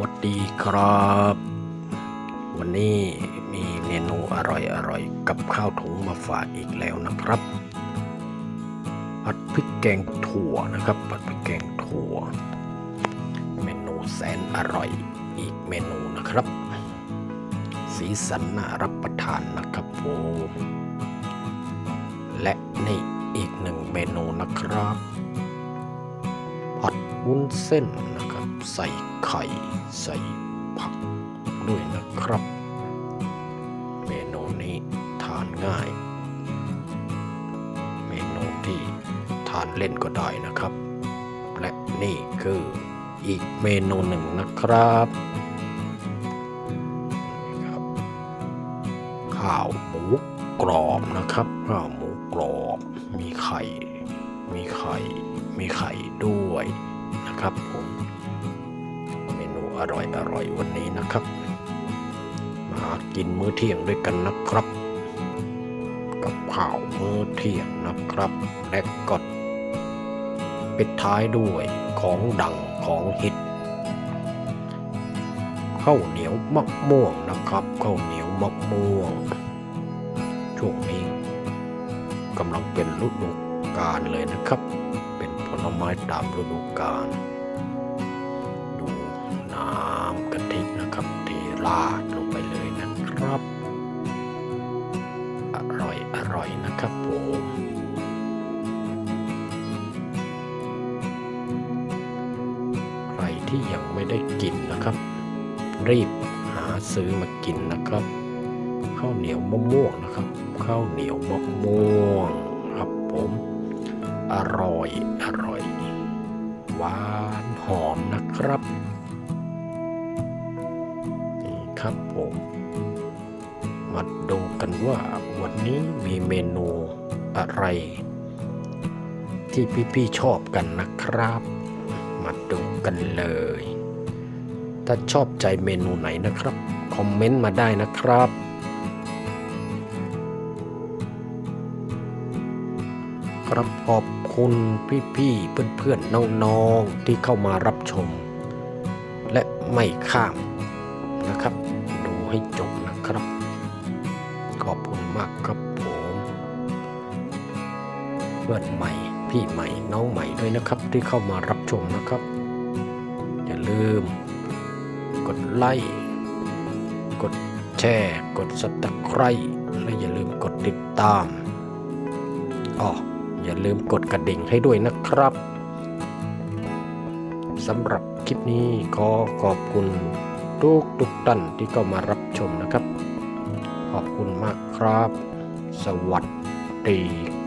วัสดีครับ วันนี้มีเมนูอร่อยๆกับข้าวถุงมาฝากอีกแล้วนะครับผัดพริกแกงถั่วนะครับผัดพริกแกงถั่ว เมนูแสนอร่อยอีกเมนูนะครับ สีสันน่ารับประทานนะครับผมและนี่อีกหนึ่งเมนูนะครับผัดวุ้นเส้นนะครับ ใส่ไข่ใส่ผักด้วยนะครับ เมนูนี้ทานง่าย เมนูที่ทานเล่นก็ได้นะครับ และนี่คืออีกเมนูหนึ่งนะครับข้าวหมูกรอบนะครับข้าวหมูกรอบมีไข่ มีไข่ มีไข่ด้วยนะครับผม อร่อยอร่อยวันนี้นะครับ มากินมื้อเที่ยงด้วยกันนะครับ กับข้าวมื้อเที่ยงนะครับ และก็ปิดท้ายด้วยของดังของฮิตข้าวเหนียวมะม่วงนะครับข้าวเหนียวมะม่วง ช่วงนี้กำลังเป็นฤดูกาลเลยนะครับ เป็นผลไม้ตามฤดูกาลาดลงไปเลยนะครับ อร่อยอร่อยนะครับผมใครที่ยังไม่ได้กินนะครับ รีบหาซื้อมากินนะครับข้าวเหนียวมะม่วงนะครับข้าวเหนียวมะม่วงครับผมอร่อยอร่อยหวานหอมนะครับ ครับผม มาดูกันว่าวันนี้มีเมนูอะไร ที่พี่ๆชอบกันนะครับ มาดูกันเลย ถ้าชอบใจเมนูไหนนะครับ คอมเมนต์มาได้นะครับครับขอบคุณพี่ๆเพื่อนๆน้องๆที่เข้ามารับชม และไม่ข้าม นะครับ ดูให้จบนะครับ ขอบคุณมากครับผมเพื่อนใหม่ พี่ใหม่น้องใหม่ด้วยนะครับ ที่เข้ามารับชมนะครับ อย่าลืม กดไลค์กดแชร์กดสับตะไคร้และอย่าลืมกดติดตามอ๋ออย่าลืมกดกระดิ่งให้ด้วยนะครับสำหรับคลิปนี้ขอขอบคุณ ทุกทุกท่านที่เข้ามารับชมนะครับ ขอบคุณมากครับ สวัสดีครับ